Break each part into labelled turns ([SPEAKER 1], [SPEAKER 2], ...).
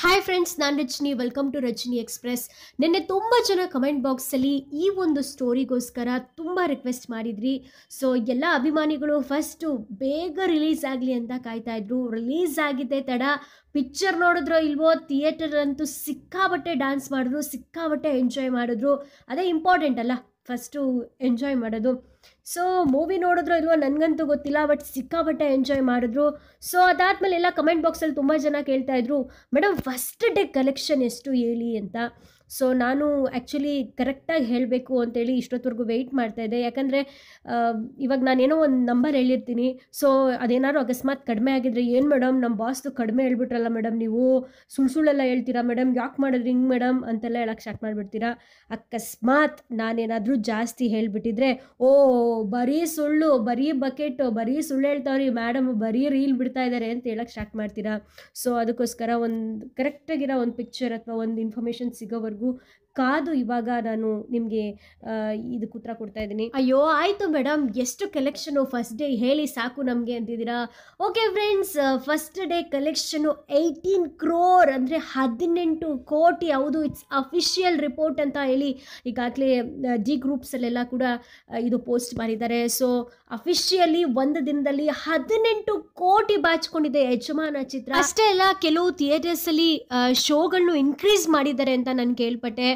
[SPEAKER 1] Hi friends ನಾನು Rajani. Welcome to Rajani express ನಿನ್ನೆ ತುಂಬ ಜನ ಕಮೆಂಟ್ ಬಾಕ್ಸಲ್ಲಿ ಈ ಒಂದು ಸ್ಟೋರಿಗೋಸ್ಕರ ತುಂಬ ರಿಕ್ವೆಸ್ಟ್ ಮಾಡಿದ್ರಿ. ಸೊ ಎಲ್ಲ ಅಭಿಮಾನಿಗಳು ಫಸ್ಟು ಬೇಗ ರಿಲೀಸ್ ಆಗಲಿ ಅಂತ ಕಾಯ್ತಾ ಇದ್ರು. ರಿಲೀಸ್ ಆಗಿದ್ದೆ ತಡ. ಪಿಕ್ಚರ್ ನೋಡಿದ್ರೋ ಇಲ್ವೋ ಥಿಯೇಟರ್ ಅಂತೂ ಸಿಕ್ಕಾಬಟ್ಟೆ ಡ್ಯಾನ್ಸ್ ಮಾಡಿದ್ರು ಸಿಕ್ಕಾಬಟ್ಟೆ ಎಂಜಾಯ್ ಮಾಡಿದ್ರು. ಅದೇ ಇಂಪಾರ್ಟೆಂಟ್ ಅಲ್ಲ ಫಸ್ಟು ಎಂಜಾಯ್ ಮಾಡೋದು. ಸೊ ಮೂವಿ ನೋಡಿದ್ರು ಇಲ್ವೋ ನನಗಂತೂ ಗೊತ್ತಿಲ್ಲ ಬಟ್ ಸಿಕ್ಕಾಪಟ್ಟೆ ಎಂಜಾಯ್ ಮಾಡಿದ್ರು. ಸೊ ಅದಾದಮೇಲೆ ಎಲ್ಲ ಕಮೆಂಟ್ ಬಾಕ್ಸಲ್ಲಿ ತುಂಬ ಜನ ಕೇಳ್ತಾ ಇದ್ರು ಮೇಡಮ್ ಫಸ್ಟ್ ಡೇ ಕಲೆಕ್ಷನ್ ಎಷ್ಟು ಹೇಳಿ? ಅಂತ. ಸೊ ನಾನು ಆ್ಯಕ್ಚುಲಿ ಕರೆಕ್ಟಾಗಿ ಹೇಳಬೇಕು ಅಂತೇಳಿ ಇಷ್ಟೊತ್ತವರೆಗೂ ವೆಯ್ಟ್ ಮಾಡ್ತಾಯಿದ್ದೆ ಯಾಕಂದರೆ ಇವಾಗ ನಾನೇನೋ ಒಂದು ನಂಬರ್ ಹೇಳಿರ್ತೀನಿ. ಸೊ ಅದೇನಾದ್ರು ಅಕಸ್ಮಾತ್ ಕಡಿಮೆ ಆಗಿದ್ರೆ ಏನು ಮೇಡಮ್ ನಮ್ಮ ಬಾಸ್ದು ಕಡಿಮೆ ಹೇಳ್ಬಿಟ್ರಲ್ಲ ಮೇಡಮ್ ನೀವು? ಸುಳ್ಳು ಸುಳ್ಳೆಲ್ಲ ಹೇಳ್ತೀರಾ ಮೇಡಮ್ ಯಾಕೆ ಮಾಡಿದ್ರಿ ಹಿಂಗೆ ಮೇಡಮ್ ಅಂತೆಲ್ಲ ಹೇಳಕ್ಕೆ ಸ್ಟಾರ್ಟ್ ಮಾಡಿಬಿಡ್ತೀರಾ? ಅಕಸ್ಮಾತ್ ನಾನೇನಾದರೂ ಜಾಸ್ತಿ ಹೇಳಿಬಿಟ್ಟಿದ್ರೆ, ಓ ಬರೀ ಸುಳ್ಳು, ಬರೀ ಬಕೆಟು, ಬರೀ ಸುಳ್ಳು ಹೇಳ್ತಾವ್ರಿ ಮೇಡಮ್ ಬರೀ ರೀಲ್ ಬಿಡ್ತಾ ಇದ್ದಾರೆ ಅಂತ ಹೇಳಕ್ಕೆ ಸ್ಟಾರ್ಟ್ ಮಾಡ್ತೀರಾ? ಸೊ ಅದಕ್ಕೋಸ್ಕರ ಒಂದು ಕರೆಕ್ಟಾಗಿರೋ ಒಂದು ಪಿಕ್ಚರ್ ಅಥವಾ ಒಂದು ಇನ್ಫಾರ್ಮೇಷನ್ ಸಿಗೋವರೆಗೂ ಕಾದು ಇವಾಗ ನಾನು ನಿಮಗೆ ಇದಕ್ಕೆ ಉತ್ತರ ಕೊಡ್ತಾ ಇದ್ದೀನಿ. ಅಯ್ಯೋ ಆಯಿತು ಮೇಡಮ್ ಎಷ್ಟು ಕಲೆಕ್ಷನು ಫಸ್ಟ್ ಡೇ ಹೇಳಿ ಸಾಕು ನಮಗೆ ಅಂತಿದ್ದೀರಾ? Okay friends first day collection eighteen crore ಅಂದರೆ ಹದಿನೆಂಟು ಕೋಟಿ. ಹೌದು ಇಟ್ಸ್ ಅಫಿಷಿಯಲ್ ರಿಪೋರ್ಟ್ ಅಂತ ಹೇಳಿ ಈಗಾಗಲೇ ಜಿ ಗ್ರೂಪ್ಸಲ್ಲೆಲ್ಲ ಕೂಡ ಇದು ಪೋಸ್ಟ್ ಮಾಡಿದ್ದಾರೆ. ಸೊ ಅಫಿಷಿಯಲಿ ಒಂದು ದಿನದಲ್ಲಿ ಹದಿನೆಂಟು ಕೋಟಿ ಬಾಚ್ಕೊಂಡಿದೆ ಯಜಮಾನ ಚಿತ್ರ. ಅಷ್ಟೇ ಅಲ್ಲ ಕೆಲವು ಥಿಯೇಟರ್ಸಲ್ಲಿ ಶೋಗಳನ್ನು ಇನ್ಕ್ರೀಸ್ ಮಾಡಿದ್ದಾರೆ ಅಂತ ನಾನು ಕೇಳ್ಪಟ್ಟೆ.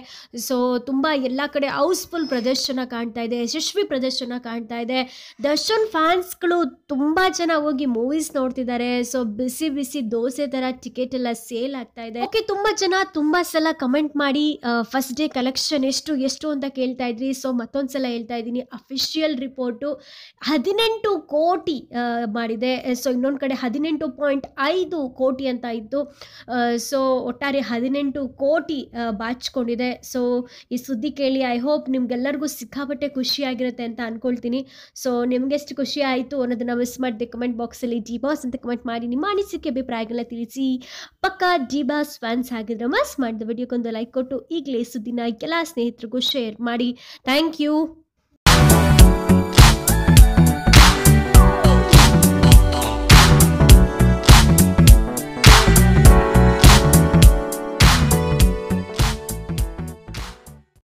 [SPEAKER 1] ಸೊ ತುಂಬ ಎಲ್ಲ ಕಡೆ ಹೌಸ್ಫುಲ್ ಪ್ರದರ್ಶನ ಕಾಣ್ತಾ ಇದೆ, ಯಶಸ್ವಿ ಪ್ರದರ್ಶನ ಕಾಣ್ತಾ ಇದೆ. ದರ್ಶನ್ ಫ್ಯಾನ್ಸ್ಗಳು ತುಂಬ ಜನ ಹೋಗಿ ಮೂವೀಸ್ ನೋಡ್ತಿದ್ದಾರೆ. ಸೊ ಬಿಸಿ ಬಿಸಿ ದೋಸೆ ಥರ ಟಿಕೆಟ್ ಎಲ್ಲ ಸೇಲ್ ಆಗ್ತಾ ಇದೆ. ಓಕೆ ತುಂಬ ಜನ ತುಂಬ ಸಲ ಕಮೆಂಟ್ ಮಾಡಿ ಫಸ್ಟ್ ಡೇ ಕಲೆಕ್ಷನ್ ಎಷ್ಟು ಎಷ್ಟು ಅಂತ ಕೇಳ್ತಾ ಇದ್ರಿ. ಸೊ ಮತ್ತೊಂದ್ಸಲ ಹೇಳ್ತಾ ಇದ್ದೀನಿ ಅಫಿಷಿಯಲ್ ರಿಪೋರ್ಟು ಹದಿನೆಂಟು ಕೋಟಿ ಮಾಡಿದೆ. ಸೊ ಇನ್ನೊಂದು ಕಡೆ ಹದಿನೆಂಟು ಪಾಯಿಂಟ್ ಐದು ಕೋಟಿ ಅಂತ ಇತ್ತು. ಸೊ ಒಟ್ಟಾರೆ ಹದಿನೆಂಟು ಕೋಟಿ ಬಾಚಿಕೊಂಡಿದೆ. ಸೊ ಈ ಸುದ್ದಿ ಕೇಳಿ ಐ ಹೋಪ್ ನಿಮ್ಗೆಲ್ಲರಿಗೂ ಸಿಕ್ಕಾಪಟ್ಟೆ ಖುಷಿಯಾಗಿರುತ್ತೆ ಅಂತ ಅನ್ಕೊಳ್ತೀನಿ. ಸೊ ನಿಮ್ಗೆಷ್ಟು ಖುಷಿ ಆಯಿತು ಅನ್ನೋದನ್ನ ಮಿಸ್ ಮಾಡಿದೆ ಕಮೆಂಟ್ ಬಾಕ್ಸಲ್ಲಿ ಡಿ ಬಾಸ್ ಅಂತ ಕಮೆಂಟ್ ಮಾಡಿ ನಿಮ್ಮ ಅನಿಸಿಕೆ, ಅಭಿಪ್ರಾಯಗಳನ್ನ ತಿಳಿಸಿ. ಪಕ್ಕ ಡಿ ಬಾಸ್ ಫ್ಯಾನ್ಸ್ ಆಗಿದ್ರೆ ಮಸ್ ಮಾಡಿದ ವಿಡಿಯೋಕ್ಕೊಂದು ಲೈಕ್ ಕೊಟ್ಟು ಈಗಲೇ ಸುದ್ದಿನ ಎಲ್ಲ ಸ್ನೇಹಿತರಿಗೂ ಶೇರ್ ಮಾಡಿ. Thank you